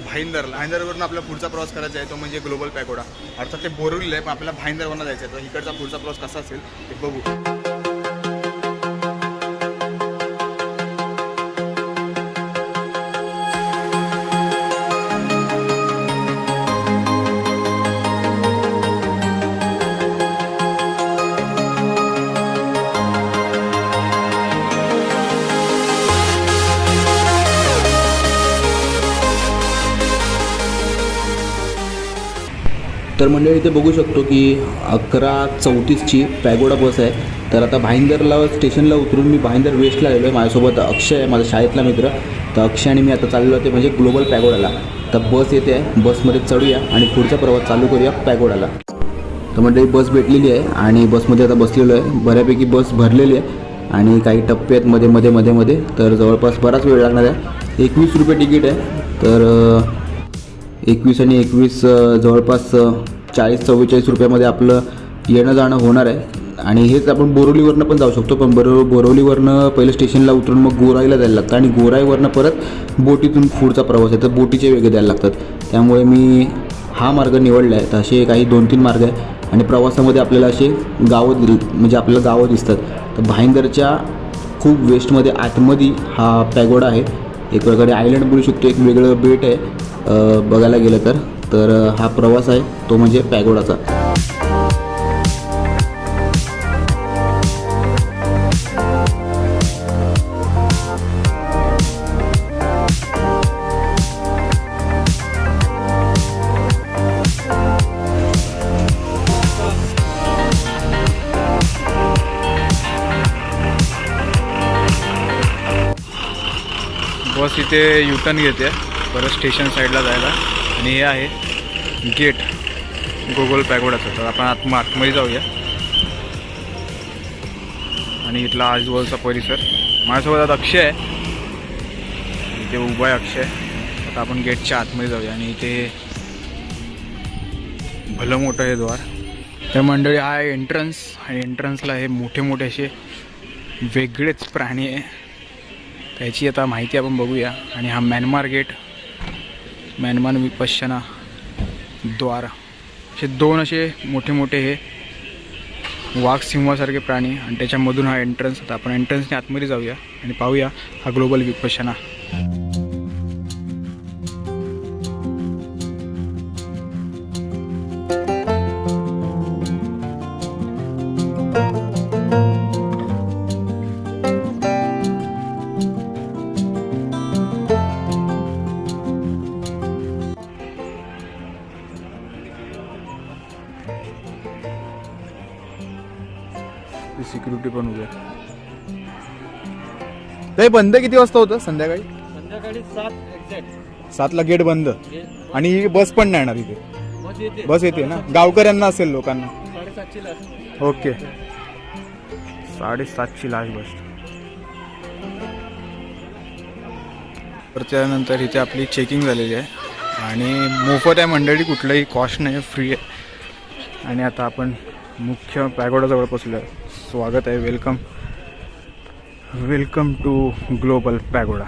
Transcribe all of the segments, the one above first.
भाईंदरला. भाईंदरवरून आपला पुढचा प्रवास करायचा आहे तो म्हणजे ग्लोबल पॅकोडा अर्थात ते बोरवलेलं आहे पण आपल्याला भाईंदरवरून जायचं आहे तर इकडचा पुढचा प्रवास कसा असेल ते बघू. तर मंडळी इथे बघू शकतो की अकरा चौतीसची पॅगोडा बस आहे. तर आता भाईंदरला स्टेशनला उतरून मी भाईंदर वेस्टला गेलो आहे. माझ्यासोबत अक्षय आहे माझा शाळेतला मित्र. तर अक्षय आणि मी आता चाललो ते म्हणजे ग्लोबल पॅगोडाला. तर बस येते आहे बसमध्ये चढूया आणि पुढचा प्रवास चालू करूया पॅगोडाला. तर मंडळी बस भेटलेली आहे आणि बसमध्ये आता बसलेलो आहे. बऱ्यापैकी बस भरलेली आहे आणि काही टप्पे आहेत मध्ये मध्ये मध्ये मध्ये. तर जवळपास बराच वेळ लागणार आहे. एकवीस रुपये तिकीट आहे. तर एकवीस आणि एकवीस जवळपास चाळीस चव्वेचाळीस रुपयामध्ये आपलं येणं जाणं होणार आहे. आणि हेच आपण बोरवलीवरनं पण जाऊ शकतो पण बरो बोरवलीवरनं पहिलं स्टेशनला उतरून मग गोराईला जायला लागतं आणि गोराईवरनं परत बोटीतून पुढचा प्रवास आहे तर बोटीचे वेगळे द्यायला लागतात. त्यामुळे मी हा मार्ग निवडला आहे तर असे काही दोन तीन मार्ग आहे. आणि प्रवासामध्ये आपल्याला असे गावं दिल म्हणजे आपल्याला गावं दिसतात. तर भाईंदरच्या खूप वेस्टमध्ये आतमध्ये हा पॅगोडा आहे. एक प्रकारे आयलंड बोलू शकतो एक वेगळं बेट आहे. बघायला गेलं तर. तर हा प्रवास आहे तो म्हणजे पॅगोडाचा. बस इथे युटर्न घेते. परत स्टेशन साईडला जायला. आणि हे आहे गेट गोगोल पॅगोडाचं तर आपण आत्म आतमध्ये जाऊया. आणि इथला आजूबाजूचा परिसर. माझ्यासोबत आता अक्षय आहे. इथे उभा आहे अक्षय. आता आपण गेटच्या आतमध्ये जाऊया. आणि इथे भलं मोठं हे द्वार. तर मंडळी हा आहे एंट्रन्स आणि एंट्रन्सला हे मोठे मोठे असे वेगळेच प्राणी आहे. त्याची आता माहिती आपण बघूया. आणि हा म्यानमार गेट म्यानमार विपश्चना द्वार. असे दोन असे मोठे मोठे हे वाघ सिंहासारखे प्राणी आणि त्याच्यामधून हा एंट्रन्स आता आपण एंट्रन्सने आतमध्ये जाऊया आणि पाहूया हा ग्लोबल विपश्यना. ते बंद किती वाजता होतं संध्याकाळी? संध्याकाळी सात एक्झॅक्ट सातला गेट बंद. आणि बस पण नाही येणार इथे. बस येते. बस येते ना? गावकऱ्यांना असेल लोकांना. साडेसातशे ला ओके. साडेसातशे लास्ट बस. तर त्यानंतर इथे आपली चेकिंग झालेली आहे. आणि मोफत आहे मंडळी कुठलंही कॉस्ट नाही फ्री आहे. आणि आता आपण मुख्य पॅगोडाजवळ पोचलो आहे स्वागत आहे welcome welcome to Global Pagoda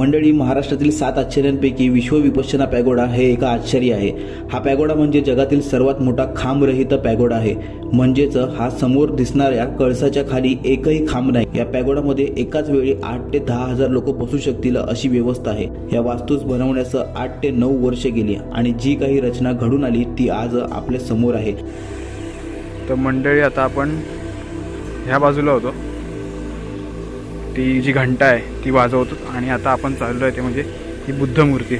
मंडळी महाराष्ट्रातील सात आश्चर्यांपैकी विश्वविपश्चना पॅगोडा हे एका आश्चर्य आहे. हा पॅगोडा म्हणजे जगातील सर्वात मोठा खांबरहित पॅगोडा आहे. म्हणजेच हा समोर दिसणाऱ्या कळसाच्या खाली एकही खांब नाही. या पॅगोडामध्ये एकाच वेळी आठ ते दहा हजार लोक बसू शकतील अशी व्यवस्था आहे. या वास्तूस बनवण्यास आठ ते नऊ वर्ष गेली आणि जी काही रचना घडून आली ती आज आपल्यासमोर आहे. तर मंडळी आता आपण ह्या बाजूला होतो. ती जी घंटा आहे ती वाजवतो आणि आता आपण चाललो आहे ते म्हणजे ही बुद्ध मूर्ती.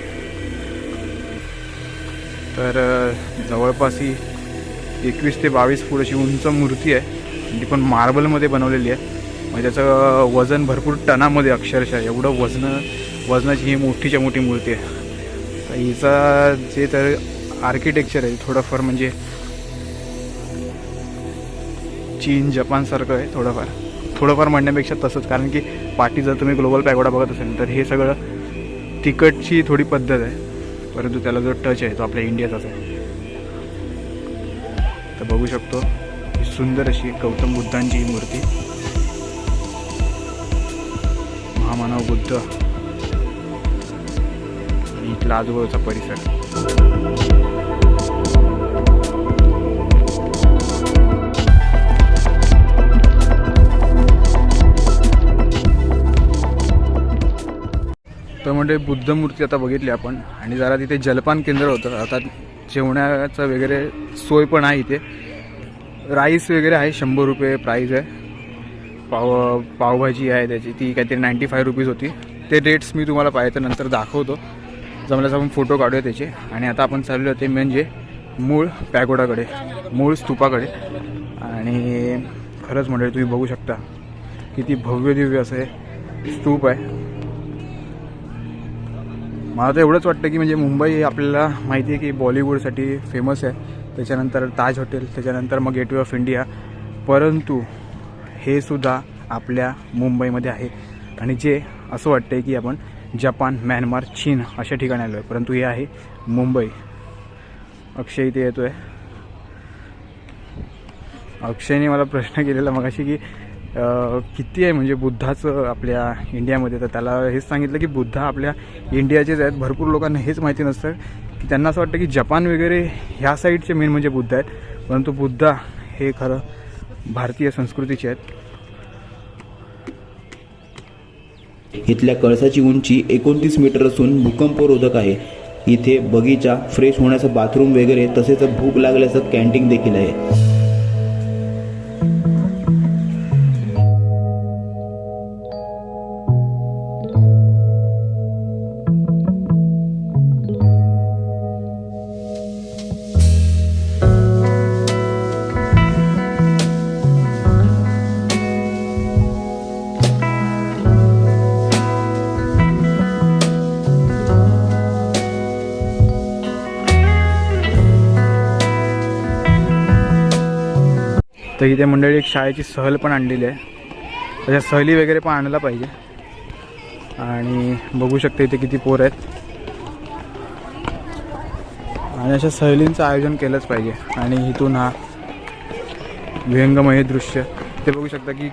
तर जवळपास ही एकवीस ते बावीस फूट अशी उंच मूर्ती आहे. ती पण मार्बलमध्ये बनवलेली आहे. म्हणजे त्याचं वजन भरपूर टनामध्ये अक्षरशः एवढं वजन वजनाची ही मोठीच्या मोठी मूर्ती आहे. तर हिचा जे तर आर्किटेक्चर आहे थोडंफार म्हणजे चीन जपानसारखं आहे थोडंफार. थोडंफार म्हणण्यापेक्षा तसंच. कारण की पाठी जर तुम्ही ग्लोबल पॅगोडा बघत असेल तर हे सगळं तिकटची थोडी पद्धत आहे. परंतु त्याला जो टच आहे तो आपल्या इंडियाचाच आहे. तर बघू शकतो ही सुंदर अशी गौतम बुद्धांची ही मूर्ती. महामानव बुद्ध. आणि इथला आजूबाजूचा परिसर. तर म्हणजे बुद्ध मूर्ती आता बघितली आपण. आणि जरा तिथे जलपान केंद्र होतं. आता जेवणाचं वगैरे सोय पण आहे इथे. राईस वगैरे आहे शंभर रुपये प्राईज आहे. पाव पावभाजी आहे त्याची. ती काहीतरी नाईंटी फाय रुपीज होती. ते रेट्स मी तुम्हाला पाहिजे नंतर दाखवतो. जमल्यास आपण फोटो काढूया त्याचे. आणि आता आपण चाललो होते म्हणजे मूळ पॅगोडाकडे. मूळ स्तूपाकडे. आणि खरंच म्हणजे तुम्ही बघू शकता. किती भव्य दिव्य असं हे स्तूप आहे. मला तर एवढंच वाटतं की म्हणजे मुंबई आपल्याला माहिती आहे की बॉलिवूडसाठी फेमस आहे. त्याच्यानंतर ताज हॉटेल त्याच्यानंतर मग गेटवे ऑफ इंडिया परंतु हे सुद्धा आपल्या मुंबईमध्ये आहे. आणि जे असं वाटतं की आपण जपान म्यानमार चीन अशा ठिकाणी आलो आहे परंतु हे आहे मुंबई. अक्षय इथे येतो आहे अक्षयने मला प्रश्न केलेला मगाशी की किती आहे म्हणजे बुद्धाचं आपल्या इंडियामध्ये? तर त्याला हेच सांगितलं की बुद्ध आपल्या इंडियाचेच आहेत. भरपूर लोकांना हेच माहिती नसतं. की त्यांना असं वाटतं की जपान वगैरे ह्या साईडचे मेन म्हणजे बुद्ध आहेत. परंतु बुद्ध हे खरं भारतीय संस्कृतीचे आहेत. इथल्या कळसाची उंची एकोणतीस मीटर असून भूकंपरोधक आहे. इथे बगीचा फ्रेश होण्याचं बाथरूम वगैरे तसेच भूक लागल्याचं कॅन्टीन देखील आहे. तर इथे मंडळी एक शाळेची सहल पण आणलेली आहे. त्याच्या सहली वगैरे पण आणायला पाहिजे. आणि बघू शकता इथे किती पोर आहेत. आणि अशा सहलींचं आयोजन केलंच पाहिजे. आणि इथून हा व्यंगमय दृश्य. ते बघू शकता की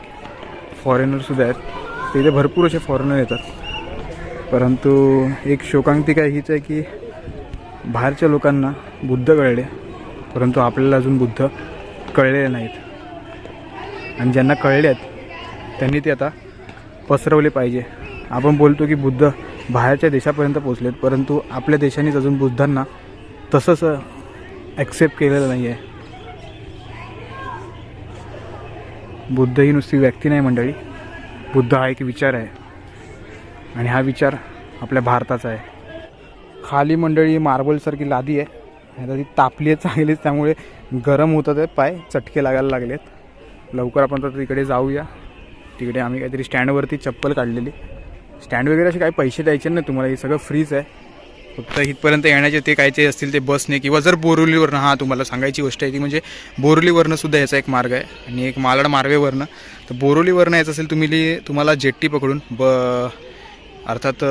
फॉरेनरसुद्धा आहेत. ते इथे भरपूर असे फॉरेनर येतात. परंतु एक शोकांतिका हीच आहे की बाहेरच्या लोकांना बुद्ध कळले. परंतु आपल्याला अजून बुद्ध कळलेले नाहीत. आणि ज्यांना कळले आहेत त्यांनी ते आता पसरवले पाहिजे. आपण बोलतो की बुद्ध बाहेरच्या देशापर्यंत पोचलेत परंतु आपल्या देशानेच अजून बुद्धांना तसंच ॲक्सेप्ट केलेलं नाही आहे बुद्ध ही नुसती व्यक्ती नाही मंडळी. बुद्ध हा एक विचार आहे. आणि हा विचार आपल्या भारताचा आहे. खाली मंडळी मार्बलसारखी लादी आहे. आता ती तापली आहे चांगलीच त्यामुळे गरम होतात आहे. पाय चटके लागायला लागलेत. लवकर आपण तर तिकडे जाऊया. तिकडे आम्ही काहीतरी स्टँडवरती चप्पल काढलेली. स्टँड वगैरे असे काही पैसे द्यायचे नाही तुम्हाला हे सगळं फ्रीच आहे. फक्त इथपर्यंत येण्याचे ते काय ते असतील ते बसने किंवा जर बोरुलीवरनं हां तुम्हाला सांगायची गोष्ट आहे ती म्हणजे बोरिवलीवरनं सुद्धा याचा एक मार्ग आहे आणि एक मालाड मार्वेवरनं तर बोरुलीवरनं यायचं असेल तुम्ही तुम्हाला जेट्टी पकडून ब अर्थात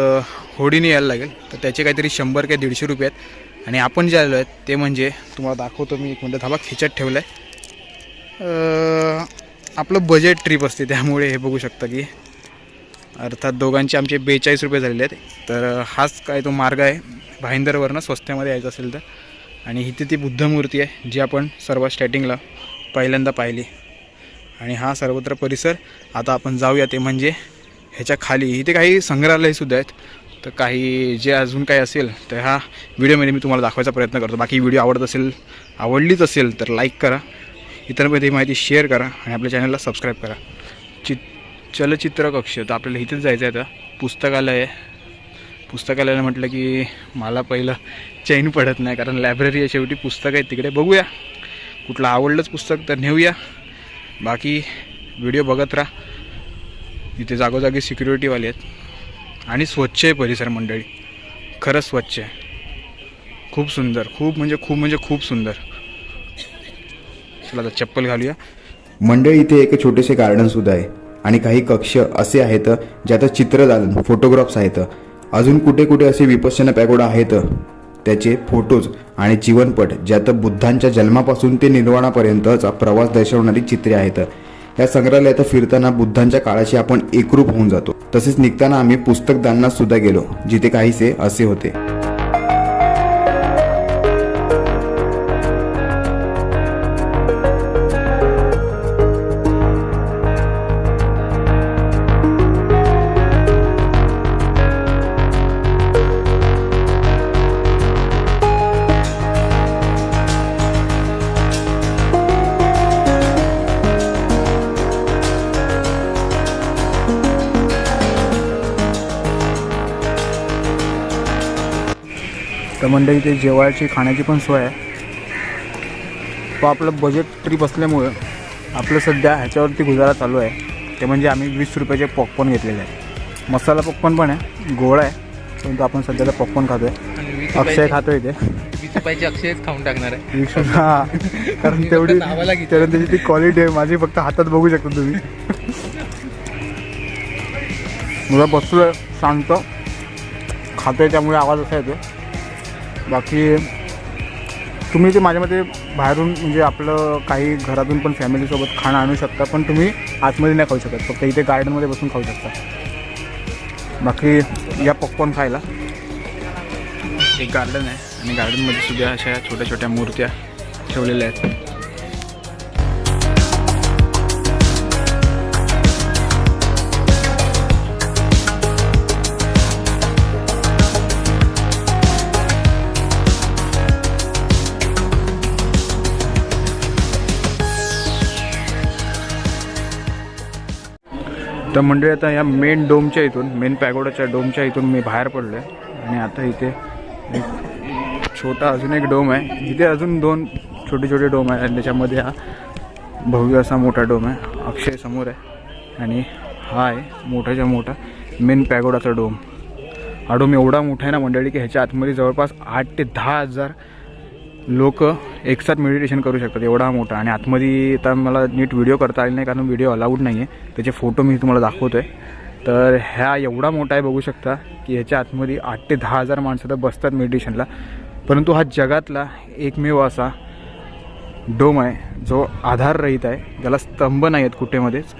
होडीने यायला लागेल. तर त्याचे काहीतरी शंभर काय दीडशे रुपये आहेत. आणि आपण जे आलो आहेत ते म्हणजे तुम्हाला दाखवतो मी एक मिनटं. धाबा खिचत ठेवलं आहे आपलं बजेट ट्रिप असते त्यामुळे हे बघू शकता की. अर्थात दोघांचे आमचे बेचाळीस रुपये झालेले आहेत. तर हाच काय तो मार्ग आहे. भाईंदरवरनं स्वस्त्यामध्ये यायचं असेल तर. आणि इथे ती बुद्ध मूर्ती आहे जी आपण सर्वात स्टार्टिंगला पहिल्यांदा पाहिली. आणि हा सर्वत्र परिसर आता आपण जाऊया ते म्हणजे ह्याच्या खाली. इथे काही संग्रहालयसुद्धा आहेत. तर काही जे अजून काही असेल तर ह्या व्हिडिओमध्ये मी तुम्हाला दाखवायचा प्रयत्न करतो. बाकी व्हिडिओ आवडत असेल आवडलीच असेल तर लाईक करा. इतरांमध्ये ही माहिती शेअर करा आणि आपल्या चॅनलला सबस्क्राईब करा. चि चलचित्र कक्ष तर आपल्याला इथेच जायचं आहे आता. पुस्तकालय आहे. पुस्तकालयाला म्हटलं की मला पहिलं चैन पडत नाही कारण लायब्ररी आहे. शेवटी पुस्तक आहे. तिकडे बघूया. कुठलं आवडलंच पुस्तक तर नेऊया. बाकी व्हिडिओ बघत राहा. इथे जागोजागी सिक्युरिटीवाले आहेत. आणि स्वच्छ आहे परिसर मंडळी. खरंच स्वच्छ आहे. खूप सुंदर. खूप म्हणजे खूप म्हणजे खूप सुंदर. चला चप्पल घालूया. मंडळी इथे एक छोटेसे गार्डन सुद्धा आहे. आणि काही कक्ष असे आहेत ज्यात चित्रदालन फोटोग्राफ्स आहेत. अजून कुठे कुठे असे विपश्चन पॅगोडा आहेत? त्याचे फोटोज आणि जीवनपट ज्यात बुद्धांच्या जन्मापासून ते निर्वाणापर्यंतचा प्रवास दर्शवणारी चित्रे आहेत. या संग्रहालयात फिरताना बुद्धांच्या काळाशी आपण एकरूप होऊन जातो. तसेच निघताना आम्ही पुस्तकदानात सुद्धा गेलो जिथे काहीसे असे होते. तर मंडळी इथे जेवायची खाण्याची पण सोय आहे. तो आपलं बजेट ट्रिप असल्यामुळं आपलं सध्या ह्याच्यावरती गुजारा चालू आहे. ते म्हणजे आम्ही वीस रुपयाचे पॉपकॉर्न घेतलेले आहे मसाला पॉपकॉर्न पण आहे गोड आहे परंतु आपण सध्याला पॉपकॉर्न खातो आहे अक्षय खातो इथे. वीस रुपयाचे अक्षयच खाऊन टाकणार आहे. वीस हा कारण तेवढी? कारण त्याची ती क्वालिटी आहे माझी फक्त हातात बघू शकता तुम्ही. मला बसलो शांत. खातोय त्यामुळे आवाज असा येतो बाकी तुम्ही ते माझ्या मते बाहेरून म्हणजे आपलं काही घरातून पण फॅमिलीसोबत खाणं आणू शकता पण तुम्ही आतमध्ये नाही खाऊ शकत. फक्त इथे गार्डनमध्ये बसून खाऊ शकता. बाकी या पॉपकॉर्न खायला. एक गार्डन आहे आणि गार्डनमध्ये सुद्धा अशा छोट्या छोट्या मूर्त्या ठेवलेल्या आहेत. तर मंडळी आता या मेन डोमच्या इथून मेन पॅगोडाच्या डोमच्या इथून मी बाहेर पडलो आहे आणि आता इथे एक छोटा अजून एक डोम आहे. इथे अजून दोन छोटे छोटे डोम आहे आणि त्याच्यामध्ये हा भव्य असा मोठा डोम आहे. अक्षय समोर आहे. आणि हा आहे मोठाच्या मोठा मेन पॅगोडाचा डोम. हा डोम एवढा मोठा आहे ना मंडळी की ह्याच्या आतमध्ये जवळपास आठ ते दहा हजार लोक एकसाथ मेडिटेशन करू शकतात एवढा मोठा. आणि आतमध्ये आता मला नीट व्हिडिओ करता आले नाही कारण व्हिडिओ अलाउड नाही आहे त्याचे फोटो मी तुम्हाला दाखवतो आहे तर ह्या एवढा मोठा आहे बघू शकता की ह्याच्या आतमध्ये आठ ते दहा हजार माणसं तर बसतात मेडिटेशनला परंतु हा जगातला एकमेव असा डोम आहे जो आधाररहित आहे. ज्याला स्तंभ नाही आहेत कुठेमध्येच.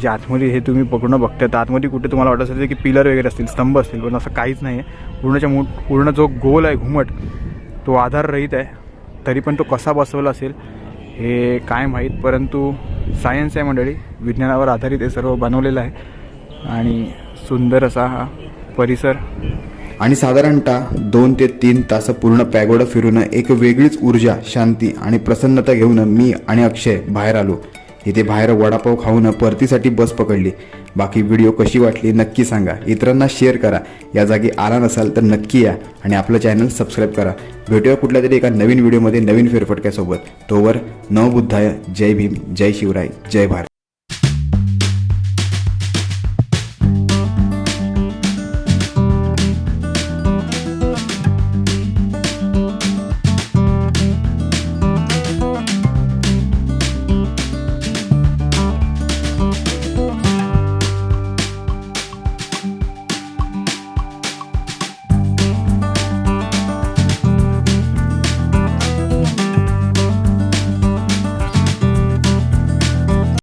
जे आतमध्ये हे तुम्ही पूर्ण बघत तर आतमध्ये कुठे तुम्हाला वाटत असेल की पिलर वगैरे असतील स्तंभ असतील पण असं काहीच नाही आहे पूर्णच्या मो पूर्ण जो गोल आहे घुमट तो आधाररहित आहे. तरी पण तो कसा बसवला असेल हे काय माहीत परंतु सायन्स आहे मंडळी. विज्ञानावर आधारित हे सर्व बनवलेलं आहे. आणि सुंदर असा हा परिसर. आणि साधारणतः दोन ते तीन तास पूर्ण पॅगोडा फिरून एक वेगळीच ऊर्जा शांती आणि प्रसन्नता घेऊन मी आणि अक्षय बाहेर आलो. इथे बाहेर वडापाव खाऊन परतीसाठी बस पकडली. बाकी व्हिडिओ कशी वाटली नक्की सांगा. इतरांना शेअर करा. या जागी आला नसाल तर नक्की या आणि आपलं चॅनल सबस्क्राईब करा. भेटूया कुठल्या तरी एका नवीन व्हिडिओमध्ये नवीन फेरफटक्यासोबत. तोवर नवबुद्धाय जय भीम जय शिवराय जय भारत.